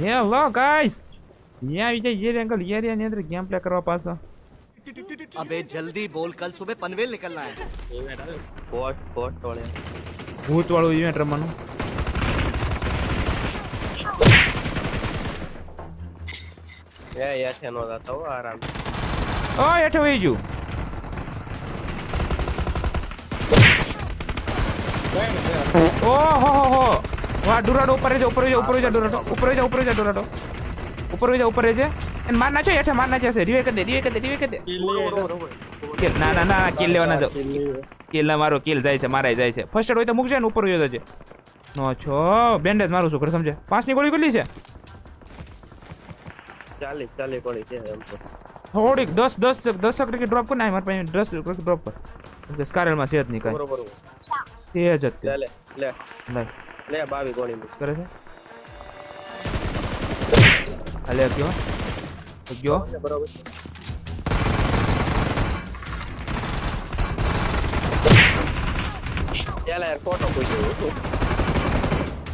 Hello guys અહીંયા આવી જાય યેર એંગલ યેર ની અંદર ગેમ પ્લે કરવા પાછો अबे जल्दी बोल कल सुबह पनवेल निकलना है કોટ કોટ ટોળે ભૂત વાળું ઇવેન્ટ રમવાનું એ યાઠે નો જાતો હો આરામ ઓ હેઠે વહી ગયું ઓહો હો હો વાહ ડુરાડો ઉપર રહેજે ઉપર રહેજે ઉપર રહેજે ડુરાડો ઉપર રહેજે ઉપર રહેજે ડુરાડો ઉપર રહેજે ઉપર રહેજે. એને માર નાખ્યો હેઠે માર નાખ્યા છે. રિવે કરી દે રિવે કરી દે રિવે કરી દે. કિલ ના ના ના કિલ લેવાના જાવ કિલ ના મારો કિલ જાય છે મારાય જાય છે. ફર્સ્ટ એડ હોય તો મૂકજે ને ઉપર રહ્યો જજે. નો છો બેન્ડેજ મારું છું સમજે? પાંચની ગોળી કેટલી છે? ચાલીસ ચાલીસ ગોળી છે એમ તો. થોડીક દસ દસ દસ ટકે ડ્રોપ કર ના મારા પાસે દસ ટકે ડ્રોપ કર. સ્કારેલમાં છે જ નહીં કાંઈ. બરોબર તે જ લે લે. લે બાવી ગોળી મિસ કરે છે. હાલે ગયો. ગયો. બરોબર. ચાલે યાર ફોટો પૂછ્યો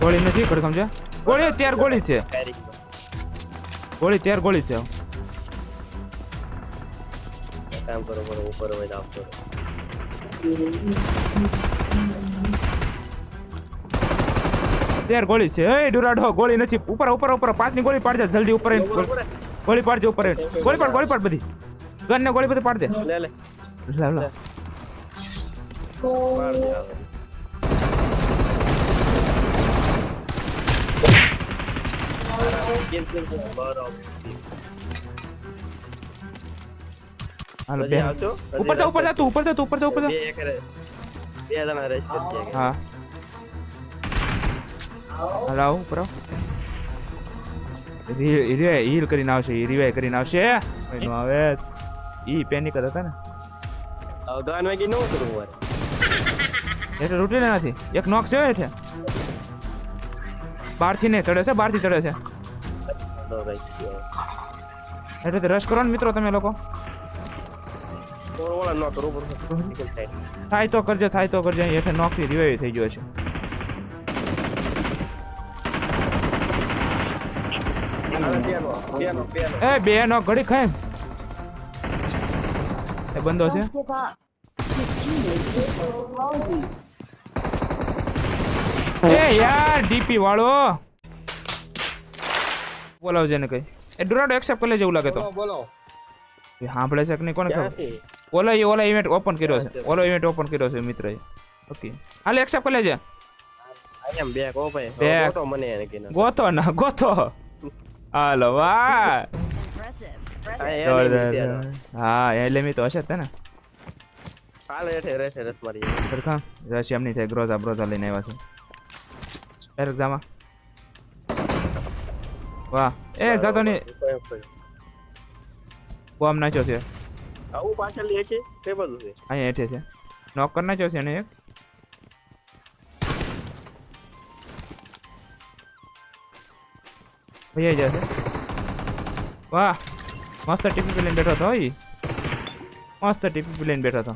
ગોળી નથી ઘર સમજ્યા? ગોળી ત્યાર ગોળી છે. ગોળી ત્યાર ગોળી છે. કામ કરો કરો ઉપર હોય આવતો ત્યાર ગોળી છે એ ડુરાડો ગોળી નથી ઉપર ઉપર ઉપર પાંચની ગોળી પાડજે જલ્દી ઉપર આવીને ગોળી- ગોળી પાડજે ઉપર આવીને. ગોળી પાડ ગોળી પાડ બધી ગન ને ગોળી બધી પાડ દે લે લે લાવ લાવ માર દે આવે કિલ કિલ કિલ બરોબર હાલો હજી બે આવજો ઉપર જા ઉપર જા તું ઉપર જા તું ઉપર જા ઉપર બે જા એક રે- બે જણા રેસ કરી ગયા હા હાલો આવો ઉપર હીલ કરીને આવશે રિવાઈ કરીને આવશે. એનો આવે ઈ પેનિક હતા ને. હવે દોન વાગી નો કરું મારે એટલે રૂટીને નથી. એક નોક છે હેઠે બહારથી નહીં ચડે છે બહારથી ચડે છે. એટલે તો રશ કરો ને મિત્રો તમે લોકો. નો થાય તો કરજો થાય તો કરજો. એટલે નોકથી રિવાઈ થઈ ગયો છે. એ બે નો ઘડી ખાય એ બંધો છે. એ યાર ડીપી વાળો. બોલાવજે ને કઈ. એ ડ્રોડ એક્સેપ્ટ કરી લેજે એવું લાગે તો. બોલો એ સાંભળે છે કે નહીં કોને ખબર? ઓલો એ ઓલા ઇવેન્ટ ઓપન કર્યો છે. ઓલો ઇવેન્ટ ઓપન કર્યો છે મિત્ર ઓકે. હાલે એક્સેપ્ટ કરી લેજે. આઈ એમ બેક ઓ ભાઈ. ગોતો મને ગોતો ના ગોતો. હાલો વાહ. હા એટલે મી તો હશે જ ને હાલ હેઠે રહેશે રસ મારી સરખા રશ એમની થાય ગ્રોઝા બ્રોઝા લઈને આવ્યા છે ડાયરેક્ટ જામાં વાહ એ જતો નહીં બોમ્બ નાખ્યો છે આવું પાછળ લે કે તે બધું છે અહીંયા હેઠે છે નોકર કરી નાખ્યો છે એને એક ભૈયા જશે વાહ મસ્ત ટીપી લઈને બેઠો હતો ઈ મસ્ત ટીપી લઈને બેઠો હતો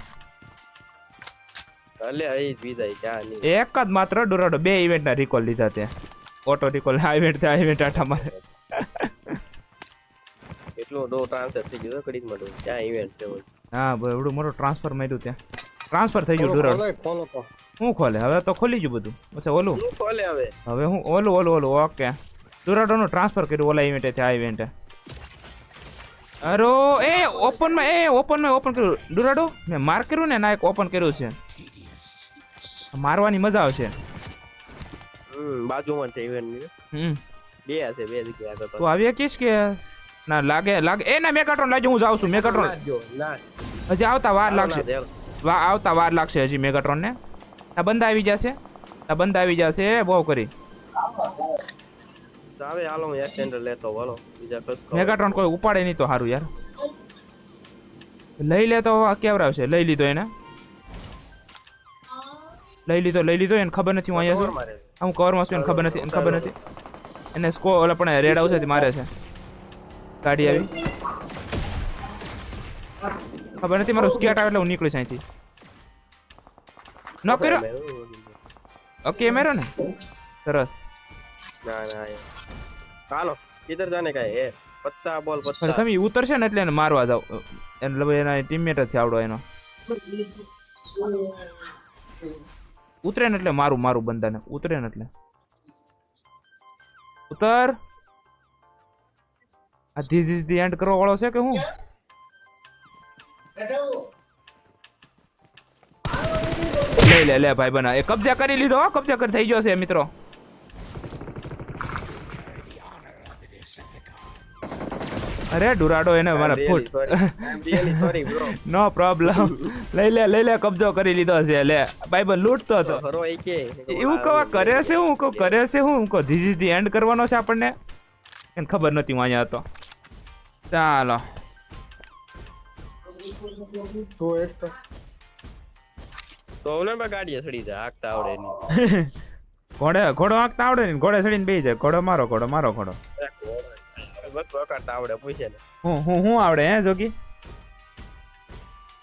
અલે અહીં જ વિદાય એક જ માત્ર ડોરાડો બે ઇવેન્ટ ના રિકોલ લીધા તે ઓટો રિકોલ આ ઇવેન્ટ આ ઇવેન્ટ આઠા મારે એટલું દો ટ્રાન્સફર થઈ ગયું કડીકમાં ત્યાં ઇવેન્ટ છે હા હા બરોબર મોટો ટ્રાન્સફર માર્યું ત્યાં. ટ્રાન્સફર થઈ ગયું ડોરાડો હું ખોલે? હવે તો ખોલી ગયું બધું. પછી ઓલું? ખોલે હવે. હવે હું ઓલું ઓલું ઓલું ઓકે. ડોરાડોનું ટ્રાન્સફર કર્યું ઓલા ઇવેન્ટે આ ઇવેન્ટે અરો એ ઓપનમાં એ ઓપનમાં ઓપન કર્યું. દુરાડો મેં માર કર્યું ને ના એક ઓપન કર્યું છે. મારવાની મજા આવશે. બાજુમાં છે ઇવેન્ટની. હમ. બે છે બે જગ્યાએ તો તું આવી કીશ કે? ના લાગે લાગે. એ ના મેગાટ્રોન લાજો હું જાઉં છું મેગાટ્રોન ના હજી આવતા વાર લાગશે. વા આવતા વાર લાગશે હજી મેગાટ્રોન ને. આ બંધ આવી જશે. આ બંધ આવી જશે બહુ કરી. હવે હાલો હું એક્સટેન્ડર લેતો બોલો બીજા કશું મેગાટ્રોન કોઈ ઉપાડે નહીં તો સારું યાર. લઈ લે તો કેવરાવશે લઈ લીધો એને. લઈ લીધો લઈ લીધો એને ખબર નથી હું અહીંયા છું. હું કવરમાં છું એને ખબર નથી એને ખબર નથી. એને સ્કો ઓલા પણ રેડ આવશે મારે છે. ગાડી આવી. ખબર નથી મારું સ્કેટ આવે એટલે હું નીકળીશ અહીંથી. ન કર્યો ઓકે મેરો ને? સરસ. ના ના. હાલો કિધર જાને કાય હે. પત્તા બોલ પત્તા. તમે ઉતરશે ને એટલે એને મારવા જાવ. એટલે ભાઈ એના ટીમમેટ છે આવડો એનો. ઉતરે ને એટલે મારું મારું બંદાને ઉતરે ને એટલે. ઉતર. આ ધીસ ઇઝ ધી એન્ડ કરવા વાળો છે કે હું? લે લે લે ભાઈ બના. એ કબજા કરી લીધો હો, કબજા કરી થઈ ગયો છે મિત્રો. અરે ડુરાડો એને મારા ફૂટ નો પ્રોબ્લેમ લઈ લે લઈ લે કબજો કરી લીધો છે. લે બાઈબલ લૂંટતો હતો. એવું કવા કરે છે હું? કો કરે છે હું? કો કહું ધીસ ઇઝ ધી એન્ડ કરવાનો છે આપણને? એને ખબર નથી હું અહીંયા હતો. ચાલો. તો ઓલે ગાડીએ ચડી જાય આગતા આવડે નહીં. ઘોડે ઘોડો આંકતા આવડે ને ઘોડે ચડીને બેસી જાય. ઘોડો મારો ઘોડો મારો ઘોડો. બસ વકારતા આવડે પૂછે ને હું હું હું આવડે હે જોગી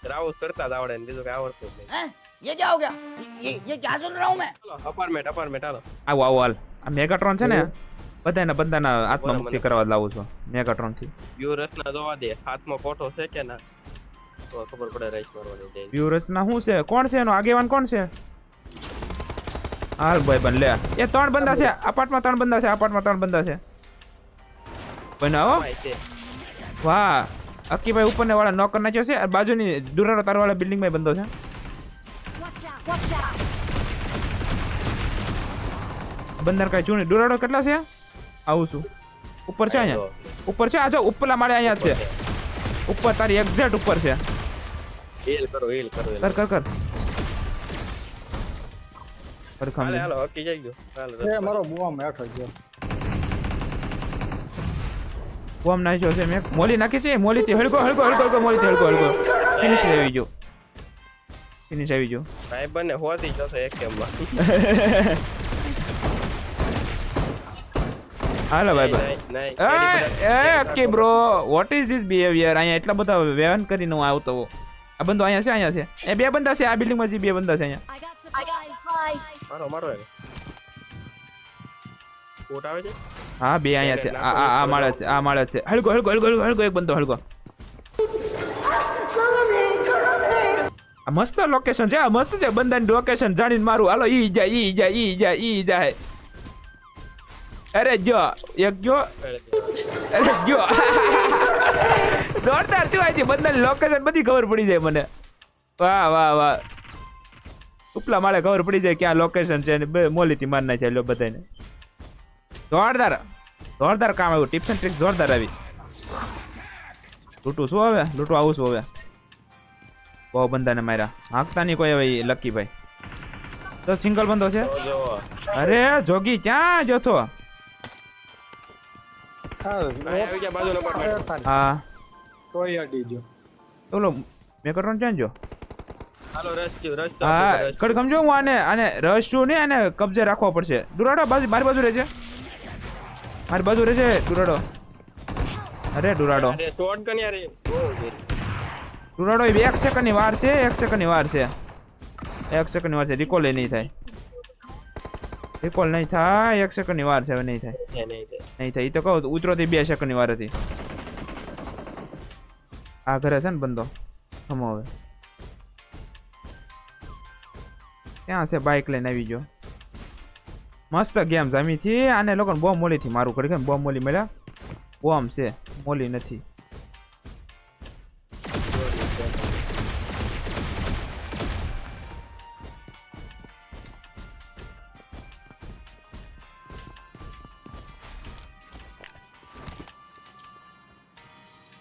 રાઉસ કરતા જ આવડે ને બીજું કઈ આવડતું જ નહીં हैं? ये क्या हो गया ये ये क्या सुन रहा हूँ मैं ચાલો અપાર્ટમેન્ટ અપાર્ટમેન્ટ હાલો આવો આવો હાલ આ મેગાટ્રોન છે ને બધાને બધાના આત્મમુક્તિ કરવા જ લાવું છું મેગાટ્રોન થી વ્યૂ રચના જોવા દે હાથમાં કોઠો છે કે ના તો ખબર પડે રાઈસ મારવાની જાય વ્યૂ રચના શું છે કોણ છે એનો આગેવાન કોણ છે હાલ ભાઈ બન લે એ ત્રણ બંદા છે અપાર્ટમાં ત્રણ બંદા છે અપાર્ટમાં ત્રણ બંદા છે બનાવો વાહ અક્કીભાઈ ઉપરને વાળા નોકર નાખ્યો છે બાજુની દુરારો તારવાળા બિલ્ડિંગમાં બંધો છે! બંદર કાંઈ ચૂંટણી દુરાડો કેટલા છે આવું છું ઉપર છે અહીંયા ઉપર છે આ જો ઉપરલા માળે અહીંયા છે ઉપર તારી એક્ઝેક્ટ ઉપર છે હીલ કરો હીલ કરો કર કર કર કર ખમ હાલો હકી જઈ ગયો હાલો એ મારો બુઆ મેઠો ગયો બોમ્બ નાખ્યો છે મેં. મોલી નાખી છે? મોલી થી હળકો હળકો હળકો હળકો મોલી હળકો હળકો ફિનિશ આવી જો ફિનિશ આવી જો ભાઈ બને હોતી જશે એક કેમમાં હાલો ભાઈ ભાઈ. Akki bro what is this behaviour અહીંયા એટલા બધા વ્યવહાર કરીને હું આવતો હો આ બંદો અહીંયા છે અહીંયા છે. એ બે બંદા છે આ બિલ્ડિંગમાં જે બે બંદા છે અહીંયા. મારો મારો કોટ આવે છે? હા બે અહીંયા છે. આ આ માળા છે આ માળા છે. હળગો હળગો હળગો હળગો એક બંદો હળકો મસ્ત લોકેશન છે આ મસ્ત છે. બંદાની લોકેશન જાણીને મારું. હાલો ઈ જાય ઈ જાય ઈ જાય ઈ જાય. અરે જો એક જો. અરે જો. જોરદાર શું આવી છે? બંદાની લોકેશન બધી ખબર પડી જાય મને. વાહ વાહ વાહ. ઉપલા માળે ખબર પડી જાય ક્યાં લોકેશન છે ને બે મોલીથી માર નાખ્યા લો બધાને જોરદાર. જોરદાર કામ આવ્યું. ટિપ્સ એન્ડ ટ્રિક્સ જોરદાર આવી. લૂંટું શું હવે? લૂંટું આવું છું હવે? બહુ બંદાને માર્યા. હાંકતા નહીં કોઈ હવે લકી ભાઈ. તો સિંગલ બંધો છે? અરે જોગી ક્યાં જોથો. હા તોય અડી ગયો. ઓલો મેકટ્રોન ક્યાં જો હાલો હા કડ સમજો હું આને આને રશ ને આને કબજે રાખવા પડશે. દુરાડો બાજુ બાર બાજુ રહેજે. મારી બાજુ રહેજે ડુરાડો. અરે ડુરાડો. અરે, shotgun એ. એક સેકન્ડની વાર છે એક સેકન્ડની વાર છે. એક સેકન્ડની વાર છે રિકોલ એ નહીં થાય. રિકોલ નહીં થાય એક સેકન્ડની વાર છે હવે નહીં થાય. નહીં થાય. એ તો કહું ઉતરોથી બે સેકન્ડની વાર હતી. આ ઘરે છે ને બંદો? થમો હવે. ક્યાં છે? બાઇક લઈને આવી ગયો. મસ્ત ગેમ જમીથી આને લોકોને બોમ્બ મોલીથી મારું કરી કેમ? બોમ્બ મોલી મળ્યા? બોમ્બ છે. મોલી નથી.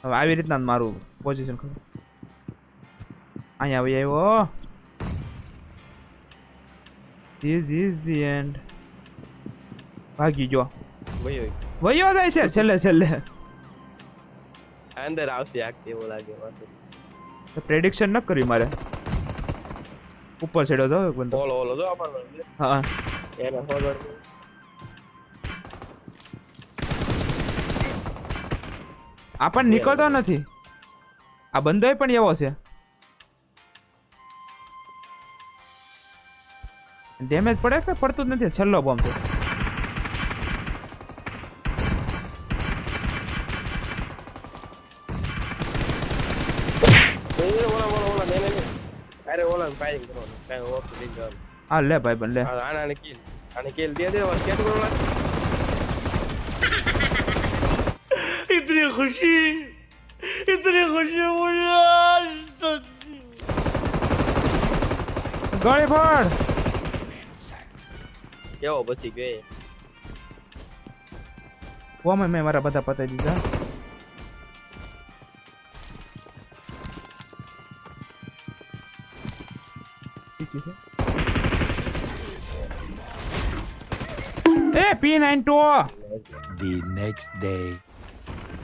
હવે આવી રીતના મારું પોઝિશન ખબર અહીંયા આવી આવ્યો. ધીસ ઇઝ ધી એન્ડ ભાગી ગયો. વયો. વયો જાય છે છેલ્લે છેલ્લે. અંદર આવશે આગ એવું લાગે પાછું. પ્રેડિક્શન ન કરી મારે. ઉપર ચડ્યો તો એક બંદો. ઓલો ઓલો જો આપણને. હા. એને ખબર આપણ નીકળતો નથી. આ બંદોય પણ એવો છે. ડેમેજ પડે કે પડતું જ નથી? છેલ્લો બોમ્બ છે. ઓલા ઓલા ઓલા નહીં નહીં અરે ઓલા ફાયરિંગ કરવાનું કાંઈ ઓફ લઈ જવાનું હા લે ભાઈ બન લે આ આને કિલ આને કિલ દે દે ઓલા કેટ કરો इतनी खुशी इतनी खुशी मुझे आज तक ગળી ફોડ કેવો બચી ગયો એ? ઓમાં મેં મારા બધા પતાવી દીધા A P nine two The next day.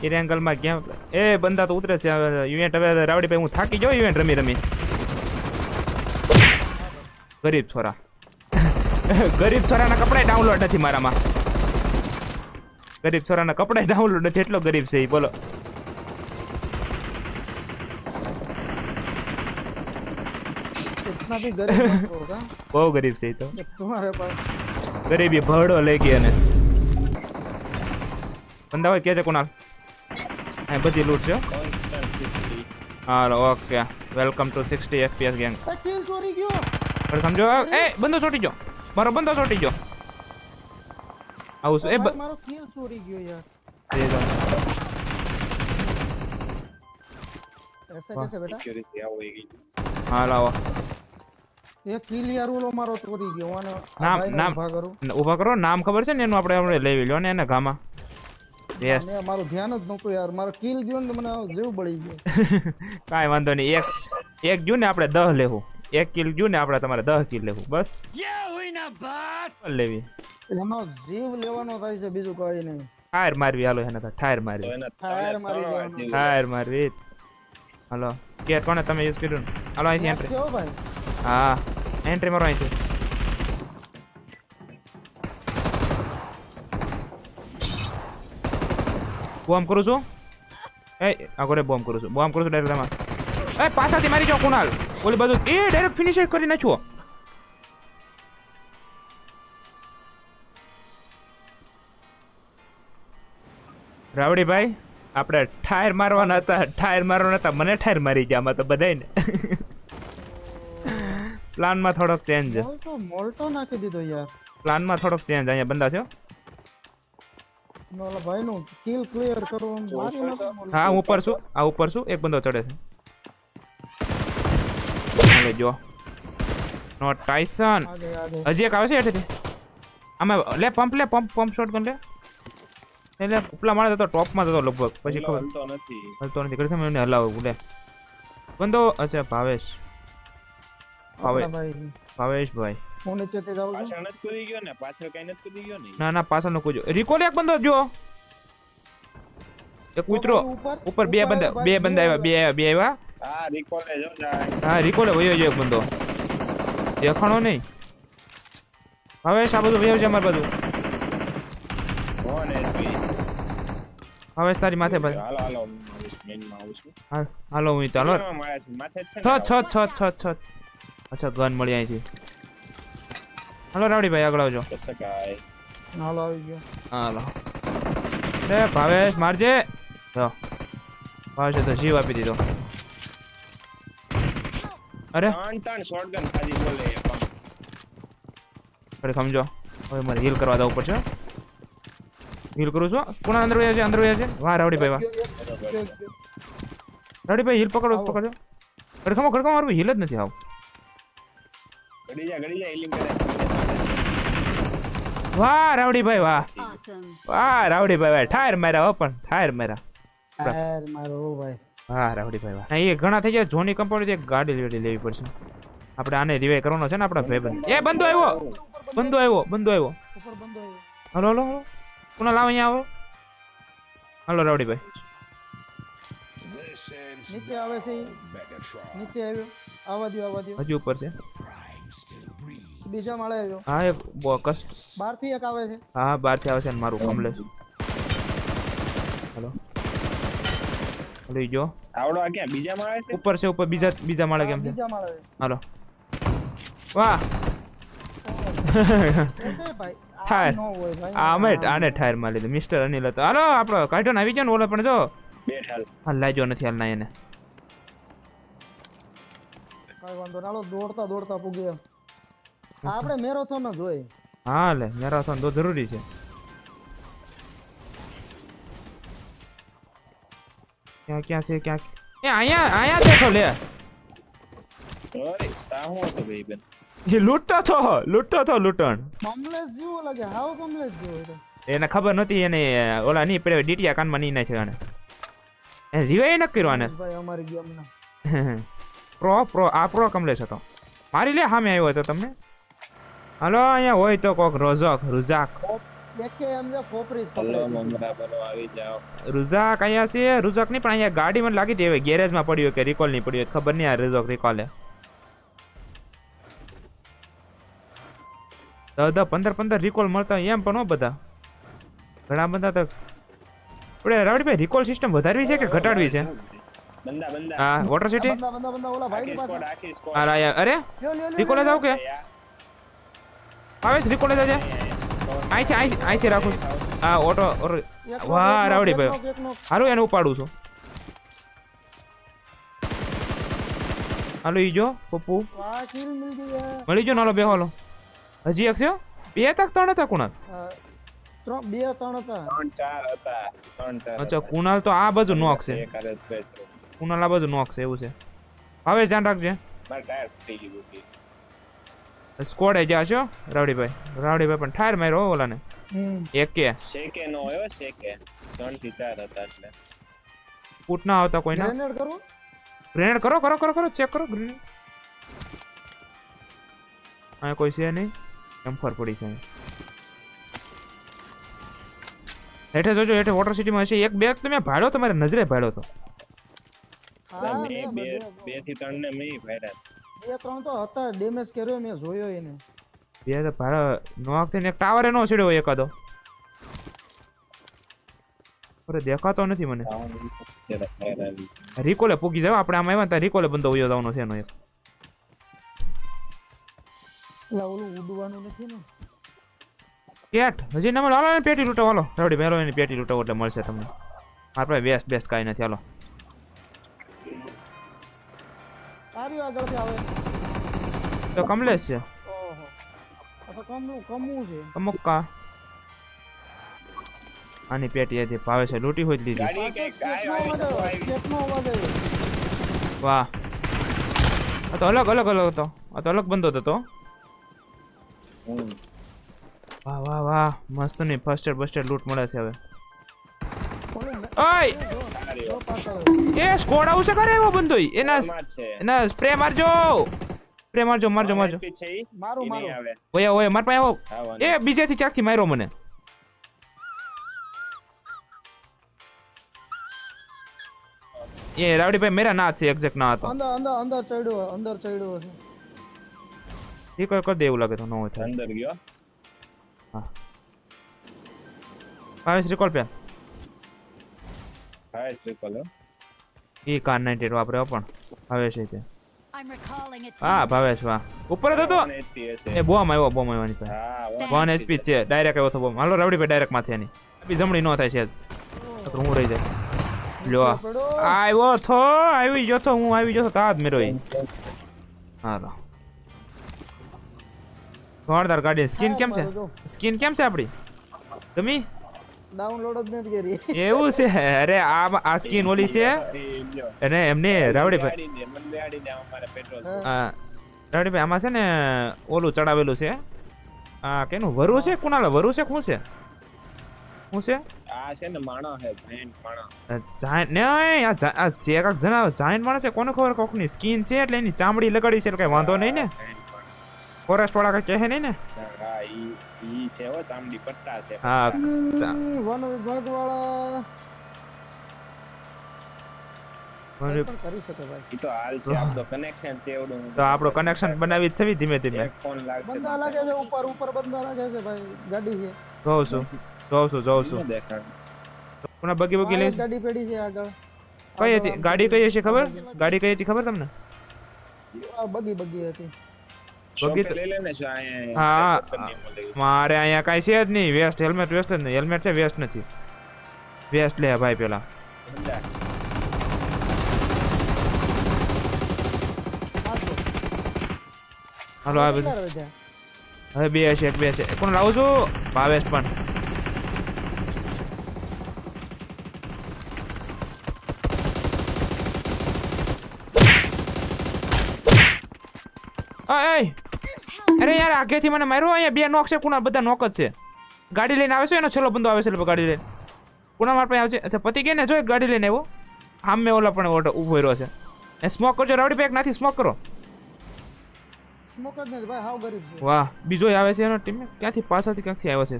એ એંગલમાં કેમ એ બંદા તો ઉતરે છે ઇવેન્ટ હવે રાવડી ભાઈ હું થાકી જાઉં ઇવેન્ટ રમી રમી. ગરીબ છોરા. ગરીબ છોરાના કપડાય ડાઉનલોડ નથી મારામાં. ગરીબ છોરાના કપડાય ડાઉનલોડ નથી. એટલો ગરીબ છે એ બોલો. इतना भी गरीब मत होगा બહુ ગરીબ છે ઈ તો कि तुम्हारे पास ગરીબી ભરડો લઈ ગઈ અને બંદા હોય કે છે કુણાલ અહીં બધી લૂટ છે હો. હાલો okay welcome to sixty FPS gang ए, किल चोरी क्यों પણ સમજો એ બંદો છોટી ગયો મારો બંદો છોટી ગયો આવું શું? એ બ- भाई मारो किल चोरी क्यों यार એ જાઓ. ऐसा कैसे बेटा હાલ આવો ये किल यार वो એ ક્લિયર ઓલો મારો ચોરી ગયો અને નામ નામ. ઊભા કરો. નામ ખબર છે ને એનું આપણે આપણે લેવી લ્યો ને એને ગામા યસ મારું ધ્યાન જ નહોતું યાર મારો કિલ ગયો ને મને જીવ બળી ગયો. કાઈ વાંધો નહીં એક એક ગયું ને આપણે 10 લેવું. એક કિલ ગયું ને આપણે તમારે 10 કિલ લેવું બસ. લેવી. એનો જીવ લેવાનો થાય છે બીજું કઈ નહીં. ઠાયર મારવી હાલો એને ટાયર મારવી. ટાયર મારવી ટાયર મારવી. હાલો સ્કેર કોને તમે યુઝ કર્યું હાલો અહીંથી હો. એન્ટ્રી મારો અહીંથી. બોમ્બ કરું છું. એ આગળ બોમ્બ કરું છું. બોમ્બ કરું છું ડાયરેક્ટ તમારે એ પાછાથી મારી જાઓ, કુણાલ. ઓલી બાજુ. એ ડાયરેક્ટ ફિનિશ કરી નાખ્યો. રાવડીભાઈ, આપણે ઠાયર મારવાના હતા. ઠાયર મારવાના હતા. મને ઠાયર મારી ગયા, આમાં તો બધાયને. પ્લાનમાં થોડોક ચેન્જ મોલ્ટો મોલ્ટો નાખી દીધો યાર. પ્લાનમાં થોડોક ચેન્જ અહીંયા બંદા છો? નોલા ભાઈ નું કિલ ક્લિયર કરો મારી નાખો મોલ્ટો. હા હું ઉપર છું. આ ઉપર છું. એક બંદો ચડે છે. હવે જો. નો આગે હજી એક આવે છે એટલે આમાં લે પંપ લે પંપ પંપ શોટ ગન લે એટલે ઉપલા માળે તો ટોપમાં જતો લગભગ. પછી ખબર. હલતો નથી. કરી તમે મને હલાવું. લે. બંદો અચ્છા ભાવેશ. ભાવે આપણા ભાવેશ હું નીચે તે જાઉં છું. પાછળ નથી કૂદી ગયો ને પાછળ કઈ નથી કૂદી ગયો ને ના ના પાછળનો કોઈ રિકોલ એક બંદો જો. એક ઉતરો ઉપર ઉપર બે બંદા બે બંદા આવ્યા બે આવ્યા બે આવ્યા. હા રિકોલે જો હા રિકોલે વયો જો એક બંદો. દેખાણો નહીં. હવે આ બધું વયો છે અમારી બાજુ હવે તારી માથે ભાઈ. હાલો હાલો મેનમાં આવું છું. હાલો હું ચાલો કેમાં મારે છે માથે છે છ છ છ છ છ અચ્છા ગન મળી અહીંથી હાલો રાવડી ભાઈ આગળ આવજો. ને શકાય હાલો આવી ગયો. હાલો. રે ભાવેશ મારજે. જો. ભાવેશે તો જીવ આપી દીધો. અરે. ત્રણ ત્રણ શોટગન ખાલી બોલે એ પણ. ફરી સમજો. હવે મારે હીલ કરવા જવું પડશે હીલ કરું છું કોણ અંદર વયા છે? અંદર વયા છે? વાહ રાવડી ભાઈ વાહ. રાવડી ભાઈ હીલ પકડો આવો. પકડો ગડખામાં ગડખામાં મારું હીલ જ નથી આવ ગડી જા ગડી જા હિલિંગ કરે વાહ રાવડી ભાઈ વાહ વાહ રાવડી ભાઈ વાહ. ઠાયર માર્યા હો પણ ઠાયર માર્યા યાર મારો ઓ ભાઈ. હા રાવડી ભાઈ વાહ એ ઘણા થઈ ગયા જોની કંપની એક ગાડી લેવી લેવી પડશે. આપણે આને રિવાઈ કરવાનો છે ને આપણા ભાઈબંધ. એ બંધો આવ્યો. બંધો આવ્યો બંધો આવ્યો. ઉપર બંધ આવ્યો હલો હલો હલો. કોના લાવ અહીંયા આવો? હલો રાવડી ભાઈ નીચે આવે છે નીચે આવ્યો. આવા દ્યો આવા દ્યો. હજુ ઉપર છે. બીજા માળે આવ્યો હા એ બોકસ. બહારથી એક આવે છે. હા બહારથી આવે છે ને મારું કમલેશ. હેલો. લઈ જો આવડો આ ક્યાં? બીજા માળે છે? ઉપર છે ઉપર. બીજા બીજા માળે કેમ છે? બીજા માળે હાલો. વાહ. આને ઠાયરમાં લીધું. મિસ્ટર અનિલ હતો. હાલો આપણો કાઢો આવી ગયો ને ઓલો પણ જો. હાલ. નથી હાલ ના એને. કાંઈ વાંધો ના દોડતા દોડતા પૂગીએ આપણે મેરેથોન જ હોય. હા લે મેરાથોન તો જરૂરી છે. ક્યાં ક્યાં છે ક્યાં? એ અહીંયા અહીંયા દેખો લે. ઓય તા હું હતો ભાઈ બેન? એ લૂટતો તો લૂટતો તો લૂંટણ. કમલેશ જેવો લાગે હાવ કમલેશ જેવો એને ખબર નહોતી એને ઓલા નહીં પડે ડીટીયા કાનમાં નહીં નાખ્યો આને એ રિવાય ન કર્યો ભાઈ અમારી ગેમના. પ્રો પ્રો આ પ્રો કમલેશ હતો. મારી લે સામે આવ્યો હતો તમને? હાલો અહીંયા હોય તો કોક રોઝક રુઝાક. એકે એમ જે ખોપરી જ હલો પકડે છે. મમરા બનો આવી જાઓ. રુઝાક અહીંયા છે રુઝાક નહીં પણ અહીંયા ગાડી મને લાગી હતી હવે ગેરેજમાં પડ્યું કે રિકોલ નહીં પડ્યું ખબર નહીં આ રુઝાક રિકોલ હે દસ દસ પંદર પંદર રિકોલ મળતા હોય એમ પણ હો બધા. ઘણા બધા તો આપણે રાવડીભાઈ રિકોલ સિસ્ટમ વધારવી છે કે ઘટાડવી છે? બંદા બંદા. હા વોટર સિટી બંદા બંદા બંદા ઓલા ભાઈની આખી પાસે. સ્કોડ આખી સ્કોડ અરે અહીંયા- અરે લ્યો, લ્યો, લ્યો, રિકોલ જ લ્યો, આવું કે? છે રિકોલ જ આજે અહીંથી અહીંથી અહીંથી રાખું. હા ઓટો વાહ, રાવડી ભાઈ. હારું એને ઉપાડું છું. હાલો ઈ જો પપ્પુ. મળી જો નાલો બે હાલો. હજી એક છે બે તક ત્રણ હતા કુણાલ? બે ત્રણ હતા. ત્રણ ચાર હતા ત્રણ ચાર અચ્છા કુણાલ તો આ બાજુ નોક છે કુણાલ આ બાજુ નોક છે એવું છે. હવે ધ્યાન રાખજે. મારે ટાયર ફૂટી ગયું. સ્કોડ એ જ્યાં છો રાવડીભાઈ. રાવડીભાઈ પણ ઠાર માર્યો ઓલાને. એક કે. શેકે નો આવ્યો શેકે. ત્રણથી ચાર હતા એટલે. ફૂટ ના આવતા કોઈના. ગ્રેનેડ કરો. ગ્રેનેડ કરો કરો કરો કરો ચેક કરો. ગ્રેનેડ અહીંયા કોઈ છે નહીં. એમ ફર પડી છે. હેઠે જોજો હેઠે વોટર સિટીમાં છે એક બેગ તમે ભાડ્યો તમારે નજરે ભાડ્યો તો બે બેથી ત્રણ ને મેં ભાડ્યા બે ત્રણ તો હતા ડેમેજ કર્યો મેં જોયો એને. બે તો ભાડો નોક થઈને એક ટાવરે નો છેડ્યો એકાદો. અરે દેખાતો નથી મને. રિકોલે પૂગી જાવ આપણે આમાં આવ્યા ત્યાં રિકોલે બંધો ઉયો જવાનો છે એનો એક. ઓલું ઉડવાનું નથી ને? કેટ હજી ના મળે. હાલો પેટી લૂંટો હાલો. રાવડી મેલો એની પેટી લૂંટો એટલે મળશે તમને. આપણે બેસ્ટ બેસ્ટ કાંઈ નથી હાલો. આર્યો આગળથી આવે. તો કમલેશ છે. ઓહો. આ તો કમનું કમવું છે. કમક્કા. આની પેટી હતી ભાવે છે. લૂટી હોય જ લીધી? વાહ. આ તો અલગ અલગ અલગ હતો. આ તો અલગ બંધો હતો. વાહ વાહ વાહ. મસ્ત નહીં ફર્સ્ટ એડ બસ્ટ લૂટ મળે છે હવે. ઓય. એ સ્કોડ આવું છે કરે એવો બંદો? એના એના સ્પ્રે મારજો. સ્પ્રે મારજો મારજો મારજો. મારું મારું. ઓય ઓય માર પાસે આવો. હા, એ બીજેથી ચાકથી માર્યો મને. એ રાવડીભાઈ મેરા ના છે એક્ઝેક્ટ ના હતો. અંદર અંદર અંદર ચડ્યો અંદર ચડ્યો છે. ઠીક હોય કર દે એવું લાગે તો ન હોય થાય અંદર ગયો. ભાવેશ રિકોલ પે ઈ કાર 90 વાપર્યો પણ હવે છે તે. હા ભાવેશ વાહ. ઉપર જ હતો એ બોમ આવ્યો બોમ આવ્યો પાસે. હા વન એચપી છે ડાયરેક્ટ આવ્યો તો બોમ. હાલો રાવડીભાઈ ડાયરેક્ટ માથે એની. આપી જમણી ન થાય છે તો હું રહી જાય. લ્યો આવ્યો થો આવી ગયો તો હું આવી ગયો તો તાજ મેરો હાલો. જોરદાર ગાડી સ્કિન કેમ છે? સ્કિન કેમ છે આપડી? ગમી ડાઉનલોડ જ નથી કરી. એવું છે? અરે આ આ સ્કિન ઓલી છે? અને એમને રાવડીભાઈ આ રાવડીભાઈ આમાં છે ને ઓલું ચડાવેલું છે. આ કેનું વરુ છે? કુણાલ વરુ છે? શું છે? શું છે? આ છે ને giant માણસ જાયન્ટ ને આ જે કાંઈક જણાવે જાયન્ટ માણસ છે કોને ખબર કોકની સ્કીન છે? એટલે એની ચામડી લગાડી છે એટલે કઈ વાંધો નહીં ને. ફોરેસ્ટ વાળા કઈ કહે નહીં ને? હા ઈ ઈ છે હો ચામડી પટ્ટા છે. હા. વન વિભાગ વાળા. કરી શકે ભાઈ. ઈ તો હાલ છે આપણો કનેક્શન છે એવડું. તો આપણો કનેક્શન બનાવી જ છે ધીમે ધીમે. ફોન લાગશે બંદા લાગે છે ઉપર ઉપર બંદા લાગે છે ભાઈ ગાડી છે. જોઉં છું જોઉં છું જોઉં છું. કોના બગી બગી લઈ? ગાડી પેડી છે આગળ. કઈ હતી? ગાડી કઈ હશે ખબર? ગાડી કઈ હતી ખબર તમને? આ બગી બગી હતી. મારે અહીંયા કઈ છે જ નહીં વેસ્ટ હેલ્મેટ વેસ્ટ જ નહીં. હેલ્મેટ છે વેસ્ટ નથી. વેસ્ટ લે ભાઈ પેલા. હાલો આ બધું. હવે બે છે એક બે છે. કોણ લાવું છું? ભાવેશ પણ. હા અય. અરે યાર આગેથી મને માર્યો? અહીંયા બે નોક છે કુણા બધા નોક જ છે. ગાડી લઈને આવે છે એનો છેલ્લો બંદો આવે છે ગાડી લઈને. કુણા મારા પાસે આવે છે અચ્છા પતિ ગયા ને? જો ગાડી લઈને આવ્યો. આમ મેં ઓલા પણ ઓટો ઊભો રહ્યો છે. એ સ્મોક કરજો રાવડી પેક નાથી સ્મોક કરો. સ્મોક જ નથી ભાઈ હાવ ગરીબ છે. વાહ બીજો આવે છે એનો ટીમ ક્યાંથી પાછળથી ક્યાંથી આવ્યો છે?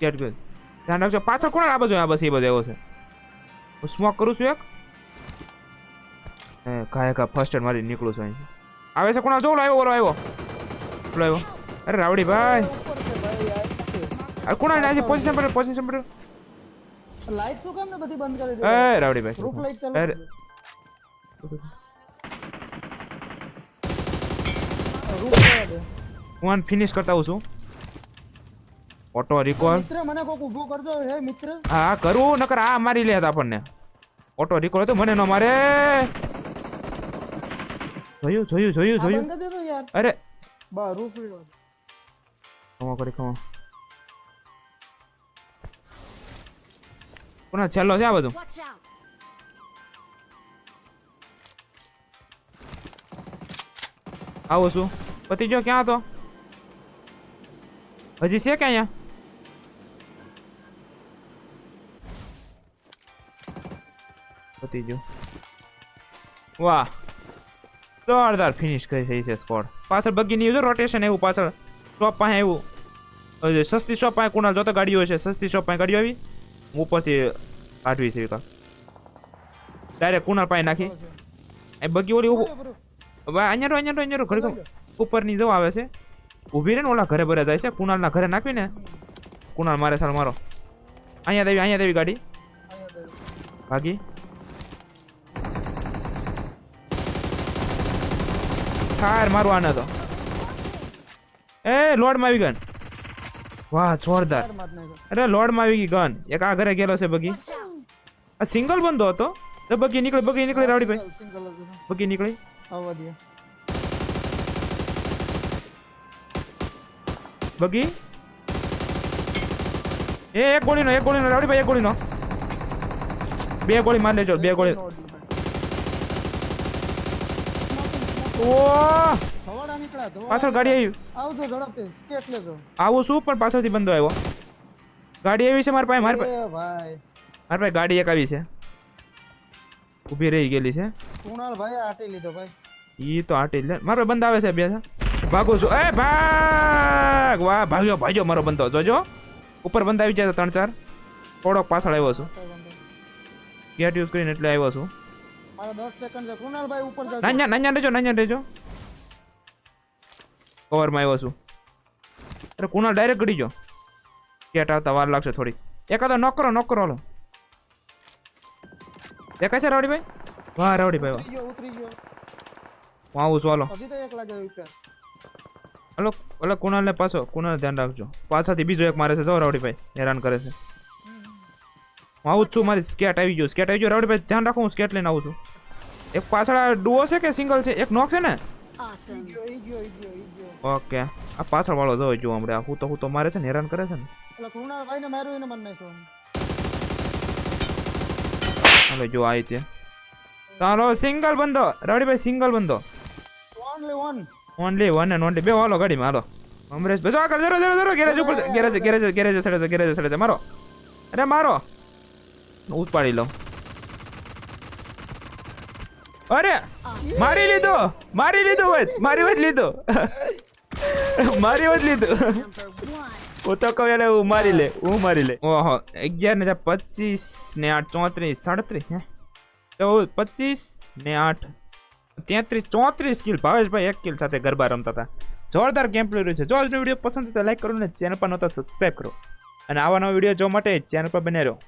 ગેટ ગેટ ધ્યાન રાખજો પાછળ કોણ આ બધું આ બસ એ બધો આવ્યો છે. હું સ્મોક કરું છું એક. એ ઘાય કા ફર્સ્ટ એડ મારી નીકળું છું અહીં. આવે છે કોણ જો આવ્યો ઓલો આવ્યો. ઓલો આવ્યો અરે રાવડી ભાઈ આ કોણ આજે પોઝિશન પર પોઝિશન પર લાઈટ શું કામ ને બધી બંધ કરી દે એ રાવડી ભાઈ લાઈટ ચાલુ અરે હું ફિનિશ કરતા આવું છું ઓટો રિકોલ મિત્ર મને કોક ઊભો કરજો હે મિત્ર હા કરું નકર આ મારી લે આપણને. ઓટો રિકોલ તો મને ન મારે. જોયું જોયું જોયું જોયું. અરે બા રૂફ લાઈટ. ખમો કરી ખમો કોના છેલ્લો છે આ બધું. આવું છું. પતિ જો ક્યાં હતો? હજી છે કે અહીંયા? પતિ જો વાહ. જોરદાર ફિનિશ કરી થઈ છે સ્કોડ પાછળ બગી નહીં રોટેશન એવું પાછળ શોપ પાસે એવું. સસ્તી શોપ પાસે કુણાલ જોતો ગાડીઓ છે, સસ્તી શોપ પાસે ગાડીઓ આવી. ઉપરથી કાઢવી છે ડાયરેક્ટ કુણાલ પાસે નાખી. એ બગી ઓલી અહીંયા અહીંયા અહીંયા રો ઘડી ઘડી ઉપરની જવા આવે છે. ઊભી રહે ને ઓલા ઘરે ભરે જાય છે, કુણાલના ઘરે નાખવી ને કુણાલ મારે સાલ મારો. અહીંયા દેવી અહીંયા દેવી ગાડી. ભાગી. ટાયર મારવા આને તો. એ, લોડમાં આવી ગન વાહ, જોરદાર. અરે લોડમાં આવી ગઈ ગન. એક આ ઘરે ગયેલો છે બગી. આ સિંગલ બંધો હતો. તો બગી નીકળી બગી નીકળી, રાવડી ભાઈ. બગી નીકળી. બગી. એ, એક ગોળીનો એક ગોળીનો, રાવડી ભાઈ, એક ગોળીનો. બે ગોળી માર લેજો, બે ગોળી ઓ ધવાડા નીકળ્યા ધવાડા પાછળ ગાડી આવી. આવજો ઝડપથી સ્કેટ લેજો. આવું શું પણ પાછળથી બંધો આવ્યો. ગાડી આવી છે મારી પાસે મારા પાસે ભાઈ. મારી પાસે ગાડી એક આવી છે. ઊભી રહી ગયેલી છે. કુણાલ ભાઈ આટી લીધો ભાઈ. ઈ તો આટી લે. મારો બંધ આવે છે બે ભાગું છું. એ ભાગ! વાહ ભાગ્યો ભાગ્યો મારો બંધો જોજો. ઉપર બંધ આવી જાય ત્રણ ચાર. થોડોક પાછળ આવ્યો છું. ગેટ યુઝ કરીને એટલે આવ્યો છું. મારા દસ સેકન્ડ છે. કુણાલ ઉપર જજો. નાન્યા નાન્યા રહેજો નાન્યા રહેજો. કવરમાં આવ્યો છું. અરે કુણાલ ડાયરેક્ટ ગડી જો ગેટ આવતા વાર લાગશે થોડી એકાદો નોક કરો નોક કરો હાલો. દેખાય છે વાહ રાવડીભાઈ વાહ. ઉતરી ગયો ઉતરી હું આવું છું હાલો. હજી તો એક લાગે ઉપર હલો ઓલા કુણાલ ને પાછો કુણાલ ધ્યાન રાખજો. પાછાથી બીજો એક મારે છે જો રાવડીભાઈ હેરાન કરે છે. હું આવું છું મારી સ્કેટ આવી ગયું સ્કેટ આવી ગયો. રાવડી ભાઈ ધ્યાન રાખો હું સ્કેટ લઈને આવું છું. એક પાછળ આ ડુઓ છે કે સિંગલ છે? એક નોક છે ને? ઓકે. આ પાછળ વાળો જો જો હમણાં. હું તો હું તો મારે છે ને હેરાન કરે છે ને. એટલે કુણાલ ભાઈ ને એને મન નાખ્યો. હાલો જો આવી તે ચાલો સિંગલ બંધો. રાવડીભાઈ સિંગલ બંધો. Only one only one and only બે. હાલો ગાડીમાં હાલો. અમરેશ ભાઈ જો આગળ જરો જરો જરો ગેરેજ ઉપર ગેરેજ ગેરેજ ગેરેજ સડે છે ગેરેજ સડે છે મારો. અરે મારો. ઉપાડી લઉં. અરે, મારી લીધો મારી લીધો ભાઈ મારી જ લીધો. મારી જ લીધો. હું તો કહું એટલે હું મારી લે, હું મારી લે. ઓહો, અગિયાર ને પચીસ ને આઠ, ચોત્રીસ, સાડત્રીસ, હે? ચૌદ પચીસ ને આઠ, તેત્રીસ, ચોત્રીસ કિલ. ભાવેશભાઈ એક કિલ સાથે ગરબા રમતા હતા. જોરદાર ગેમ પ્લે રહ્યું છે. જો આજનો વીડિયો પસંદ તો લાઈક કરો ને ચેનલ પર નહોતા સબસ્ક્રાઈબ કરો. અને આવા નવા વીડિયો જોવા માટે ચેનલ પર બને રહો.